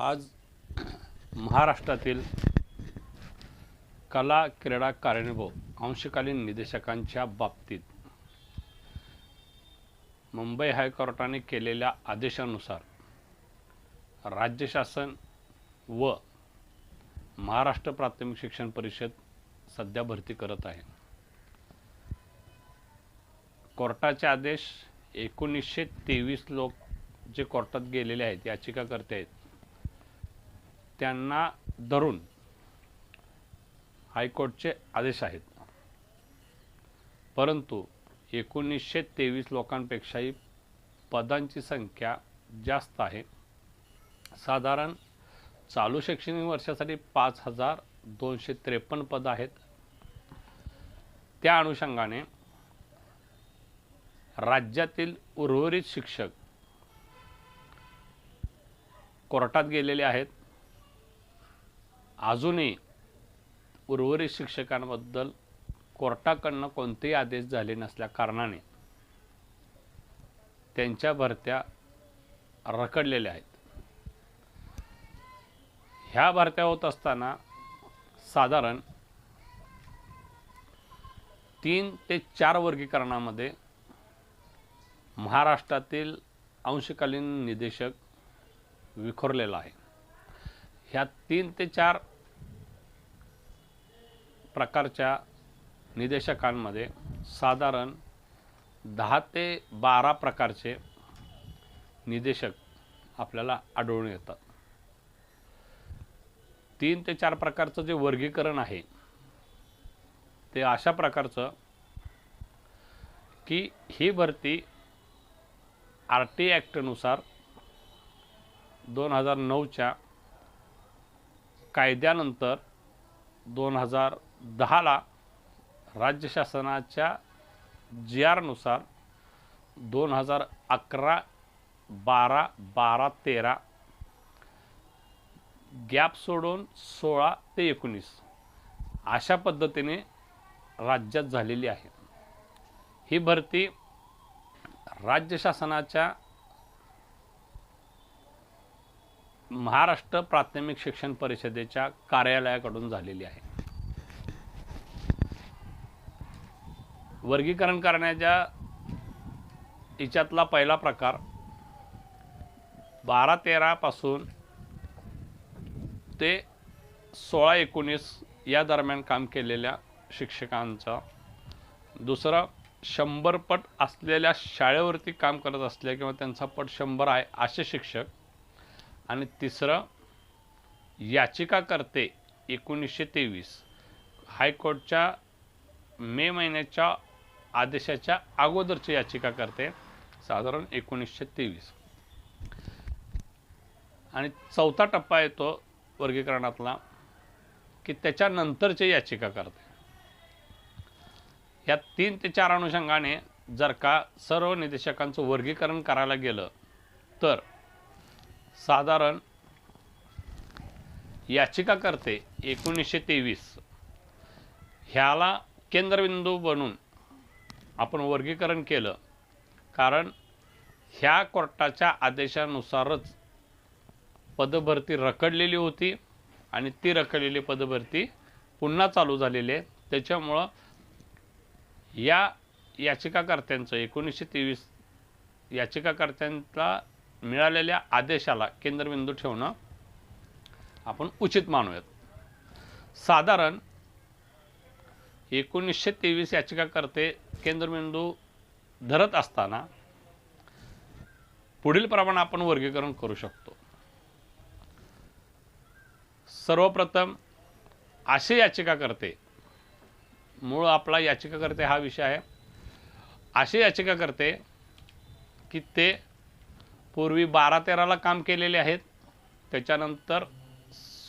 आज महाराष्ट्रातील कला क्रीडा कार्यानुभव अंशकालीन निदेशकांच्या बाबतीत मुंबई हायकोर्टाने केलेल्या आदेशानुसार राज्य शासन व महाराष्ट्र प्राथमिक शिक्षण परिषद सध्या भरती करत आहे. कोर्टाचे आदेश एकोणीसशे तेवीस लोक जे कोर्टात गेलेले आहेत याचिकाकर्ते आहेत त्यांना धरून हायकोर्टचे आदेश आहेत. परंतु एकोणीसशे तेवीस लोकांपेक्षाही पदांची संख्या जास्त आहे. साधारण चालू शैक्षणिक वर्षासाठी पाच हजार दोनशे त्रेपन्न पदं आहेत. त्या अनुषंगाने राज्यातील उर्वरित शिक्षक कोर्टात गेलेले आहेत. अजूनही उर्वरित शिक्षकांबद्दल कोर्टाकडनं कोणतेही आदेश झाले नसल्या कारणाने त्यांच्या भरत्या रखडलेल्या आहेत. ह्या भरत्या होत असताना साधारण तीन ते चार वर्गीकरणामध्ये महाराष्ट्रातील अंशकालीन निदेशक विखुरलेला आहे. ह्या तीन ते चार प्रकारच्या निदेशकांमध्ये साधारण दहा ते बारा प्रकारचे निदेशक आपल्याला आढळून येतात. तीन ते चार प्रकारचं जे वर्गीकरण आहे ते अशा प्रकारचं की ही भरती आर टी ॲक्टनुसार दोन हजार नऊच्या कायद्यानंतर दोन हजार दहाला राज्य शासनाच्या जी आरनुसार दोन हजार अकरा बारा बारा तेरा गॅप सोडून सोळा ते एकोणीस अशा पद्धतीने राज्यात झालेली आहे. ही भरती राज्य शासनाच्या महाराष्ट्र प्राथमिक शिक्षण परिषदेच्या कार्यालयाकडून झालेली आहे. वर्गीकरण करण्याच्या याच्यातला पहिला प्रकार बारा तेरापासून ते सोळा एकोणीस या दरम्यान काम केलेल्या शिक्षकांचा. दुसरं शंभर पट असलेल्या शाळेवरती काम करत असल्या किंवा त्यांचा पट शंभर आहे असे शिक्षक आणि तिसरं याचिकाकर्ते एकोणीसशे तेवीस हायकोर्टच्या मे महिन्याच्या आदेशाच्या अगोदरचे याचिकाकर्ते साधारण एकोणीसशे तेवीस. आणि चौथा टप्पा येतो वर्गीकरणातला की त्याच्यानंतरचे याचिकाकर्ते. या तीन ते चार अनुषंगाने जर का सर्व निदेशकांचं वर्गीकरण करायला गेलं तर साधारण याचिकाकर्ते एकोणीसशे तेवीस ह्याला केंद्रबिंदू बनून आपण वर्गीकरण केलं. कारण ह्या कोर्टाच्या आदेशानुसारच पदभरती रखडलेली होती आणि ती रखडलेली पदभरती पुन्हा चालू झालेली आहे. त्याच्यामुळं या याचिकाकर्त्यांचं एकोणीसशे तेवीस याचिकाकर्त्यांचा मिळालेल्या आदेशाला केंद्रबिंदू ठेवणं आपण उचित मानूयात. साधारण एकोणीसशे तेवीस याचिकाकर्ते केंद्रबिंदू धरत असताना पुढील प्रमाणे आपण वर्गीकरण करू शकतो. सर्वप्रथम असे याचिकाकर्ते मूळ आपला याचिकाकर्ते हा विषय आहे असे याचिकाकर्ते की ते पूर्वी बारा तेराला काम केलेले आहेत. त्याच्यानंतर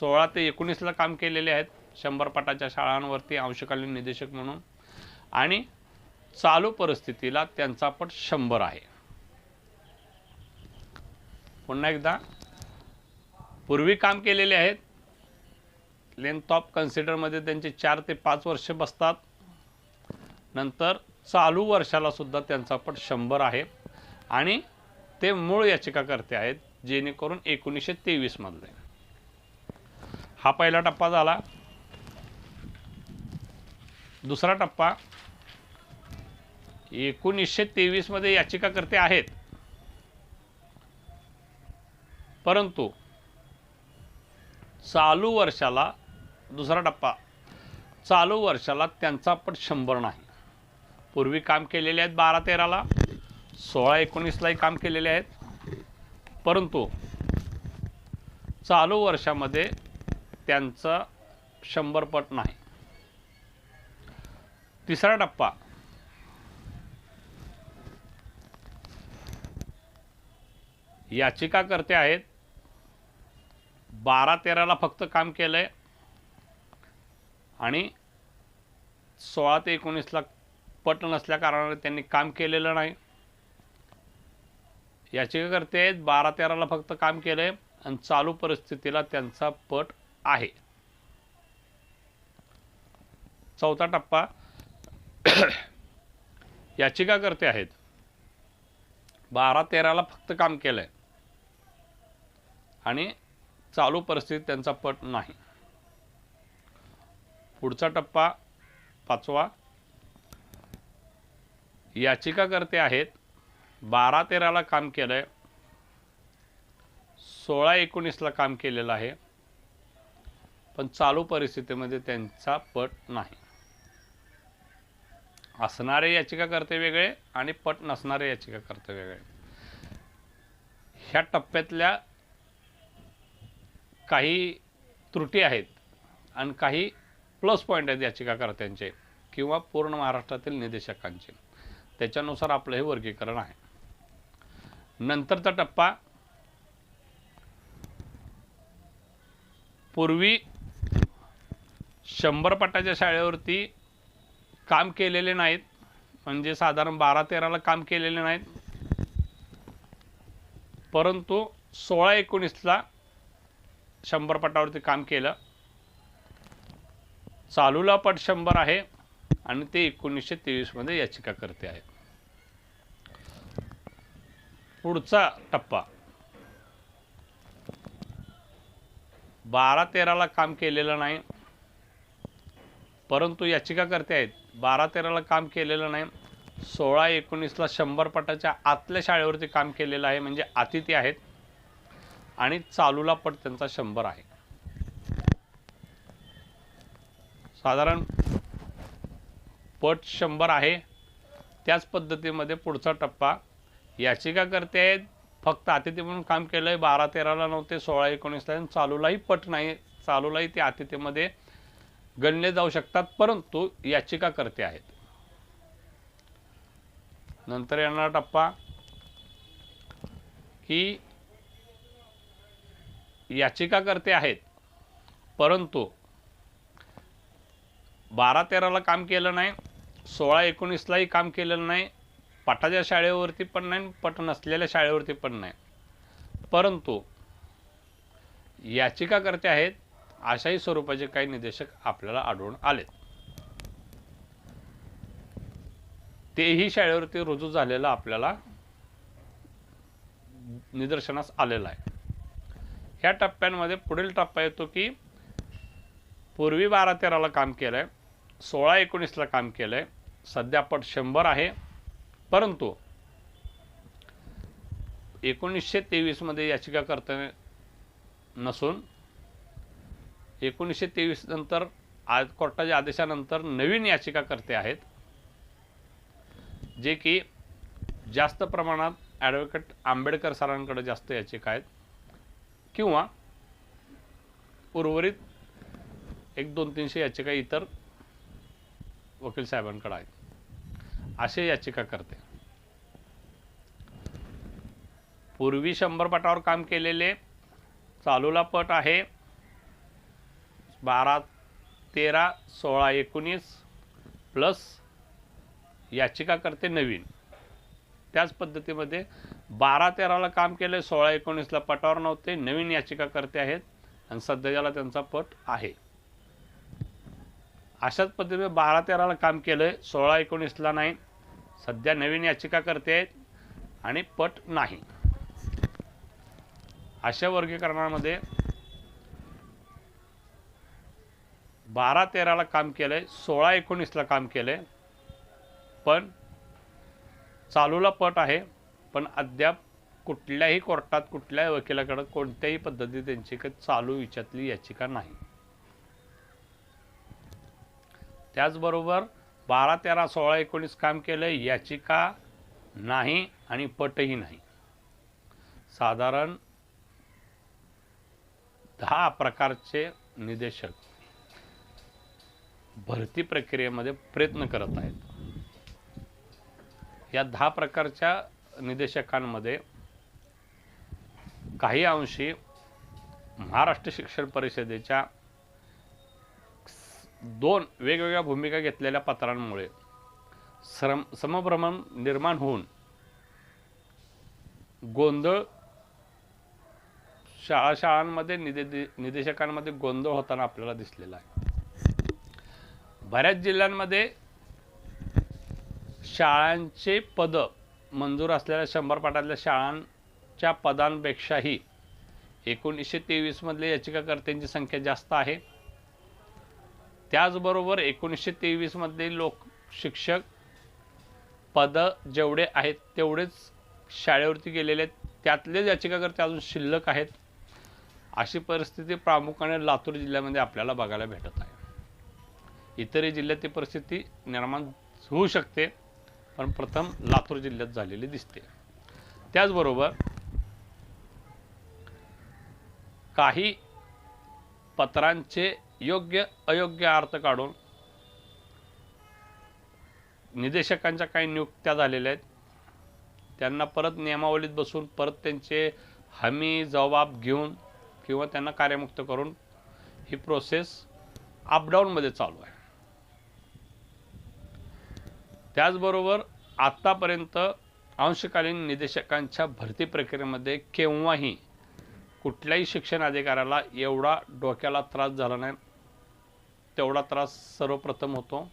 सोळा ते एकोणीसला काम केलेले आहेत. शंभर पटाच्या शाळांवरती अंशकालीन निदेशक म्हणून. आणि चालू परिस्थितीला त्यांचा पट शंभर आहे. पुन्हा एकदा पूर्वी काम केलेले आहेत. लेंथ ऑफ कन्सिडरमध्ये त्यांचे चार ते पाच वर्ष बसतात. नंतर चालू वर्षाला सुद्धा त्यांचा पट शंभर आहे. आणि ते मूळ याचिकाकर्ते आहेत जेणेकरून एकोणीसशे तेवीस मधले. हा पहिला टप्पा झाला. दुसरा टप्पा एकोणीसशे तेवीसमध्ये याचिकाकर्ते आहेत. परंतु चालू वर्षाला दुसरा टप्पा चालू वर्षाला त्यांचा पट शंभर नाही. पूर्वी काम केलेले आहेत बारा तेराला. सोळा एकोणीसलाही काम केलेले आहेत. परंतु चालू वर्षामध्ये त्यांचं शंभर पट नाही. तिसरा टप्पा. याचिकाकर्ते आहेत. बारा तेराला फक्त काम केलंय. आणि सोळा ते एकोणीसला पट नसल्या कारणाने त्यांनी काम केलेलं नाही. याचिकाकर्ते आहेत बारा तेराला फक्त काम केलंय आणि चालू परिस्थितीला त्यांचा पट आहे. चौथा टप्पा याचिकाकर्ते आहेत. बारा तेराला फक्त काम केलंय. आणि चालू परिस्थितीत त्यांचा पट नाही. पुढचा टप्पा पाचवा याचिकाकर्ते आहेत बारा तेराला काम केलंय. सोळा एकोणीसला काम केलेलं आहे. पण चालू परिस्थितीमध्ये त्यांचा पट नाही. असणारे याचिकाकर्ते वेगळे आणि पट नसणारे याचिकाकर्ते वेगळे. ह्या टप्प्यातल्या काही त्रुटी आहेत आणि काही प्लस पॉईंट आहेत याचिकाकर्त्यांचे किंवा पूर्ण महाराष्ट्रातील निदेशकांचे. त्याच्यानुसार आपलं हे वर्गीकरण आहे. नंतरचा टप्पा. पूर्वी शंभर पटाच्या शाळेवरती काम केलेले नाहीत. म्हणजे साधारण बारा तेराला काम केलेले नाहीत. परंतु सोळा एकोणीसला शंभर पटावरती काम केलं. चालूला पट शंभर आहे आणि ते एकोणीसशे तेवीसमध्ये याचिका करते आहेत पुढचा टप्पा. बारा तेराला काम केलेलं नाही. परंतु याचिकाकर्ते आहेत. बारा तेराला काम केलेलं नाही. सोळा एकोणीसला शंभर पटाच्या आतल्या शाळेवरती काम केलेलं आहे म्हणजे अतिथी आहेत. आणि चालूला पट त्यांचा शंभर आहे. साधारण पट शंभर आहे. त्याच पद्धतीमध्ये पुढचा टप्पा याचिका करते आहेत फक्त अतिथी म्हणून काम केलं आहे बारा तेराला नव्हते सोळा एकोणीसला आणि चालूलाही पट नाही चालूलाही ते अतिथीमध्ये गणले जाऊ शकतात परंतु याचिकाकर्ते आहेत. नंतर येणारा टप्पा की याचिकाकर्ते आहेत परंतु बारा तेराला काम केलं नाही सोळा एकोणीसलाही काम केलेलं नाही पटाच्या शाळेवरती पण नाही पट नसलेल्या शाळेवरती पण नाही. परंतु याचिकाकर्ते आहेत अशाही स्वरूपाचे काही निदेशक आपल्याला आढळून आलेत. तेही शाळेवरती रुजू झालेलं आपल्याला निदर्शनास आलेलं आहे. ह्या टप्प्यांमध्ये पुढील टप्पा येतो की पूर्वी बारा तेराला काम केलं आहे सोळा एकोणीसला काम केलं आहे सध्या पट शंभर आहे. परंतु एकोणीसशे तेवीसमध्ये याचिका नसून एकोणीसशे तेवीस नंतर आज कोर्टाच्या आदेशानंतर नवीन याचिकाकर्ते आहेत जे की जास्त प्रमाणात ॲडव्होकेट आंबेडकर सरांकडे जास्त याचिका आहेत किंवा उर्वरित एक दोन तीनशे याचिका इतर वकील साहेबांकडे आहेत. असे याचिका करते. पूर्वी शंभर पटावर काम केलेले चालूला पट आहे. बारा तेरा सोळा एकोणीस प्लस याचिका करते नवीन. त्याच पद्धतीमध्ये बारा तेराला काम केले सोळा एकोणीसला पटावर नव्हते नवीन याचिका करते आहेत आणि सध्याला त्यांचा पट आहे. अशाच पद्धतीने बारा तेराला काम केलं सोळा एकोणीसला नाही. सध्या नवीन याचिका करते आणि पट नाही. अशा वर्गीकरणामध्ये बारा तेराला काम केलंय सोळा एकोणीसला काम केलंय पण चालूला पट आहे पण अद्याप कुठल्याही कोर्टात कुठल्याही वकिलाकडं कोणत्याही पद्धती त्यांची काही चालू विचारली याचिका नाही. त्याचबरोबर बारा तेरा सोळा एकोणीस काम केलं याचिका नाही आणि पटही नाही. साधारण दहा प्रकारचे निदेशक भरती प्रक्रियेमध्ये प्रयत्न करत आहेत. या दहा प्रकारच्या निदेशकांमध्ये काही अंशी महाराष्ट्र शिक्षण परिषदेच्या दोन वेगवेगळ्या भूमिका घेतलेल्या पत्रांमुळे श्रम समभ्रमण निर्माण होऊन गोंधळ शाळा शाळांमध्ये निदे निदेशकांमध्ये गोंधळ होताना आपल्याला दिसलेला आहे. बऱ्याच जिल्ह्यांमध्ये शाळांचे पद मंजूर असलेल्या शंभर पाठातल्या शाळांच्या पदांपेक्षाही एकोणीसशे तेवीसमधल्या याचिकाकर्त्यांची संख्या जास्त आहे. त्याचबरोबर एकोणीसशे तेवीसमध्ये लोक शिक्षक पद जेवढे आहेत तेवढेच शाळेवरती गेलेले आहेत. त्यातलेच याचिकाकर्ते अजून शिल्लक आहेत. अशी परिस्थिती प्रामुख्याने लातूर जिल्ह्यामध्ये आपल्याला बघायला भेटत आहे. इतरही जिल्ह्यात ती परिस्थिती निर्माण होऊ शकते पण प्रथम लातूर जिल्ह्यात झालेली दिसते. त्याचबरोबर काही पत्रांचे योग्य अयोग्य अर्थ काढून निदेशकांच्या काही नियुक्त्या झालेल्या आहेत. त्यांना परत नियमावलीत बसून परत त्यांचे हमी जबाब घेऊन किंवा त्यांना कार्यमुक्त करून ही प्रोसेस अपडाऊनमध्ये चालू आहे. त्याचबरोबर आत्तापर्यंत अंशकालीन निदेशकांच्या भरती प्रक्रियेमध्ये केव्हाही कुठल्याही शिक्षण अधिकाऱ्याला एवढा डोक्याला त्रास झाला नाही. तेवढा त्रास सर्वप्रथम होतो.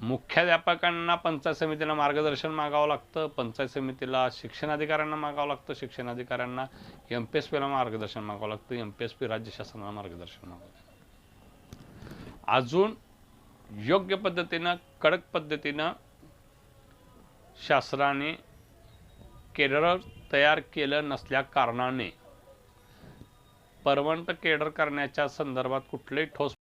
मुख्याध्यापकांना पंचायत समितीला मार्गदर्शन मागावं लागतं पंचायत समितीला शिक्षण अधिकाऱ्यांना मागावं लागतं शिक्षण अधिकाऱ्यांना एम पी एस पीला मार्गदर्शन मागावं लागतं एम पी एस पी राज्य शासनाला मार्गदर्शन मागावं लागतं. अजून योग्य पद्धतीनं कडक पद्धतीनं शासनाने केडर तयार केलं नसल्या कारणाने परवंत केडर करण्याच्या संदर्भात कुठलेही ठोस